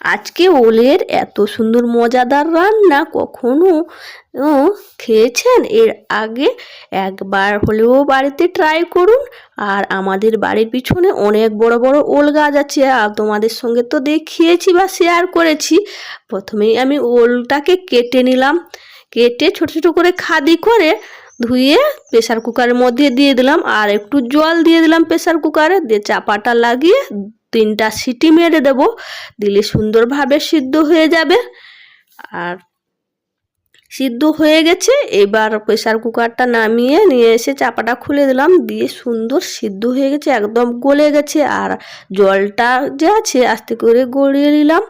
আজকে ওলের এত সুন্দর মজাদার রান্না কখনো খেয়েছেন? এর আগে একবার হলেও বাড়িতে ট্রাই করুন। আর আমাদের বাড়ির পিছনে অনেক বড় বড় ওল গাছ আছে। আর তোমাদের সঙ্গে তো দেখিয়েছি বা শেয়ার করেছি। প্রথমেই আমি ওলটাকে কেটে নিলাম। কেটে ছোট ছোট করে খাদি করে ধুয়ে প্রেসার কুকারের মধ্যে দিয়ে দিলাম। আর একটু জল দিয়ে দিলাম প্রেশার কুকারে দিয়ে চাপাটা লাগিয়ে তিনটা সিটি মেরে দেবো দিলে সুন্দরভাবে সিদ্ধ হয়ে যাবে। আর সিদ্ধ হয়ে গেছে, এবার প্রেসার কুকারটা নামিয়ে নিয়ে এসে চাপাটা খুলে দিলাম, দিয়ে সুন্দর সিদ্ধ হয়ে গেছে, একদম গলে গেছে। আর জলটা যে আছে, আস্তে করে গড়িয়ে নিলাম,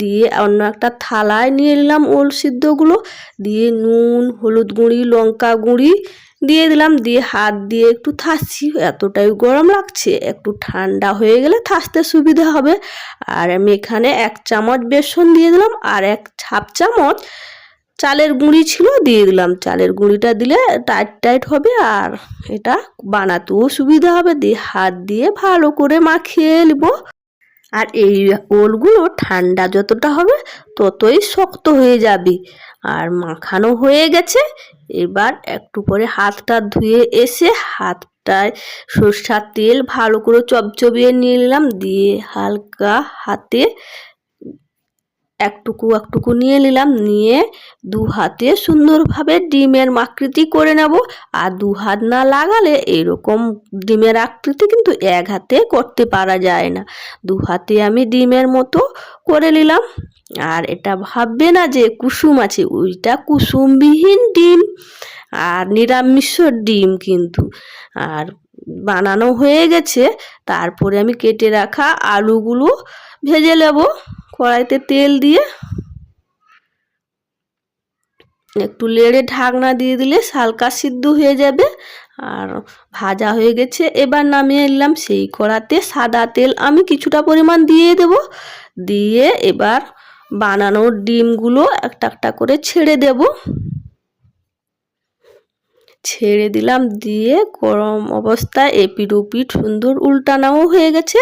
দিয়ে অন্য একটা থালায় নিয়ে নিলাম ওল সিদ্ধগুলো, দিয়ে নুন, হলুদ গুঁড়ি, লঙ্কা গুঁড়ি দিয়ে দিলাম, দিয়ে হাত দিয়ে একটু থাসছি এতটাই গরম লাগছে, একটু ঠান্ডা হয়ে গেলে থাসতে সুবিধা হবে। আর আমি এখানে এক চামচ বেসন দিয়ে দিলাম, আর এক হাফ চামচ চালের গুঁড়ি ছিল, দিয়ে দিলাম। চালের গুঁড়িটা দিলে টাইট টাইট হবে আর এটা বানাতেও সুবিধা হবে। দিয়ে হাত দিয়ে ভালো করে মাখিয়ে নেব। আর এই ওলগুলো ঠান্ডা যতটা হবে ততই শক্ত হয়ে যাবে। আর মাখানো হয়ে গেছে। এবার একটু পরে হাতটা ধুয়ে এসে হাতটায় সরষার তেল ভালো করে চপচপিয়ে নিলাম। দিয়ে হালকা হাতে একটুকু একটুকু নিয়ে নিলাম, নিয়ে দু হাতে সুন্দরভাবে ডিমের আকৃতি করে নেব। আর দু হাত না লাগালে এরকম ডিমের আকৃতি কিন্তু এক হাতে করতে পারা যায় না। দু হাতে আমি ডিমের মতো করে নিলাম। আর এটা ভাববে না যে কুসুম আছে, ওইটা কুসুমবিহীন ডিম আর নিরামিষ ডিম কিন্তু। আর বানানো হয়ে গেছে, তারপরে আমি কেটে রাখা আলুগুলো ভেজে নেব। কড়াইতে তেল দিয়ে একটু লেড়ে ঢাকনা দিয়ে দিলে হালকা সিদ্ধ হয়ে যাবে আর ভাজা হয়ে গেছে। এবার নামিয়ে নিলাম সেই কড়াতে সাদা তেল। আমি কিছুটা পরিমাণ দিয়ে দেব। দিয়ে এবার বানানোর ডিমগুলো একটা একটা করে ছেড়ে দেব। ছেড়ে দিলাম, দিয়ে গরম অবস্থায় এপিট ওপিট সুন্দর উল্টানাও হয়ে গেছে।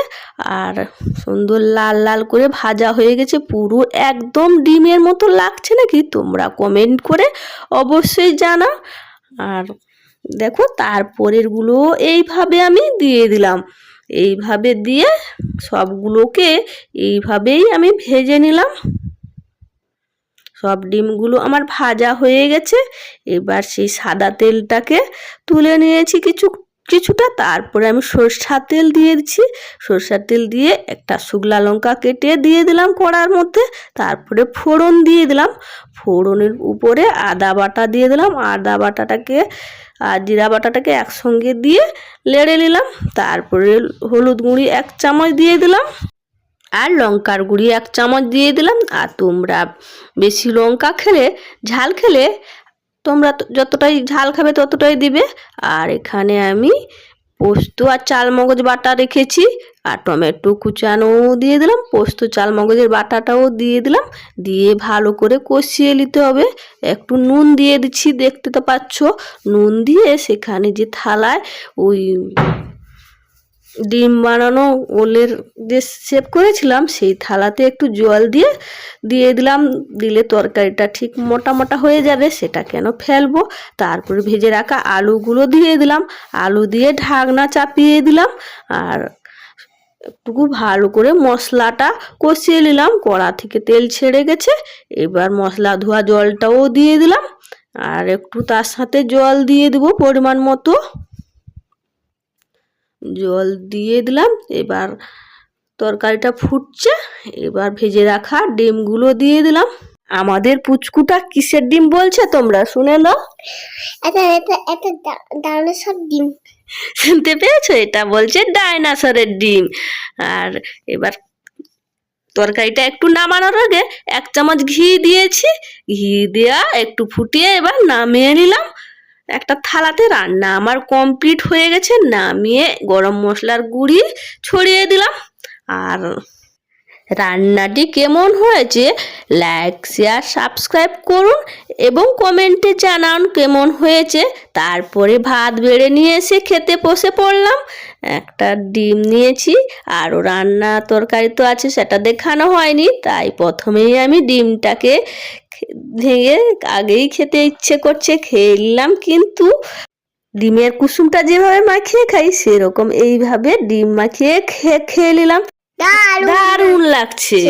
আর সুন্দর লাল লাল করে ভাজা হয়ে গেছে, পুরো একদম ডিমের মতো লাগছে নাকি? তোমরা কমেন্ট করে অবশ্যই জানা আর দেখো, তারপরেরগুলো এইভাবে আমি দিয়ে দিলাম। এইভাবে দিয়ে সবগুলোকে এইভাবেই আমি ভেজে নিলাম। সব ডিমগুলো আমার ভাজা হয়ে গেছে। এবার সেই সাদা তেলটাকে তুলে নিয়েছি কিছু, কিছুটা। তারপরে আমি সরষার তেল দিয়ে দিচ্ছি। সরষার তেল দিয়ে একটা শুকলা লঙ্কা কেটে দিয়ে দিলাম কড়ার মধ্যে। তারপরে ফোড়ন দিয়ে দিলাম। ফোড়নের উপরে আদা বাটা দিয়ে দিলাম। আদা বাটাটাকে, আর জিরা বাটাটাকে একসঙ্গে দিয়ে লেড়ে নিলাম। তারপরে হলুদ গুঁড়ি এক চামচ দিয়ে দিলাম। আর লঙ্কার গুঁড়ি এক চামচ দিয়ে দিলাম। আর তোমরা বেশি লঙ্কা খেলে, ঝাল খেলে তোমরা যতটাই ঝাল খাবে ততটাই দিবে। আর এখানে আমি পোস্ত আর চাল মগজ বাটা রেখেছি। আর টমেটো কুচানোও দিয়ে দিলাম। পোস্ত চাল মগজের বাটাটাও দিয়ে দিলাম। দিয়ে ভালো করে কষিয়ে নিতে হবে। একটু নুন দিয়ে দিচ্ছি, দেখতে তো পাচ্ছ। নুন দিয়ে সেখানে যে থালায় ওই ডিম বানানো, ওলের যে সেভ করেছিলাম, সেই থালাতে একটু জল দিয়ে দিয়ে দিলাম। দিলে তরকারিটা ঠিক মোটা মোটা হয়ে যাবে, সেটা কেন ফেলব? তারপরে ভেজে রাখা আলুগুলো দিয়ে দিলাম। আলু দিয়ে ঢাকনা চাপিয়ে দিলাম আর একটুকু ভালো করে মশলাটা কষিয়ে নিলাম। কড়া থেকে তেল ছেড়ে গেছে। এবার মশলা ধোয়া জলটাও দিয়ে দিলাম। আর একটু তার সাথে জল দিয়ে দেবো পরিমাণ মতো। জল দিয়ে দিলাম। এবার তরকারিটা ফুটছে। এবার ভেজে রাখা ডিমগুলো দিয়ে দিলাম। আমাদের পুচকুটা কিসের ডিম বলছে তোমরা শুনে নাও। এটা এটা এটা ডাইনোসর ডিম। শুনতে পেয়েছ? এটা বলছে ডাইনাসরের ডিম। আর এবার তরকারিটা একটু নামানোর আগে এক চামচ ঘি দিয়েছি। ঘি দেওয়া একটু ফুটিয়ে এবার নামিয়ে নিলাম। একটা থালাতে রান্না। আমার কমপ্লিট হয়ে গেছে, নামিয়ে গরম মশলার গুঁড়ি ছড়িয়ে দিলাম। আর রান্নাটি কেমন হয়েছে লাইক শেয়ার সাবস্ক্রাইব করুন এবং কমেন্টে জানান কেমন হয়েছে। তারপরে ভাত বেড়ে নিয়ে এসে খেতে বসে পড়লাম। একটা ডিম নিয়েছি, আরও রান্না তরকারি তো আছে, সেটা দেখানো হয়নি। তাই প্রথমেই আমি ডিমটাকে ভেঙে আগেই খেতে ইচ্ছে করছে খেয়ে নিলাম কিন্তু ডিমের কুসুমটা যেভাবে মাখিয়ে খাই সেরকম এইভাবে ডিম মাখিয়ে খেয়ে খেয়ে নিলাম দারুণ লাগছে।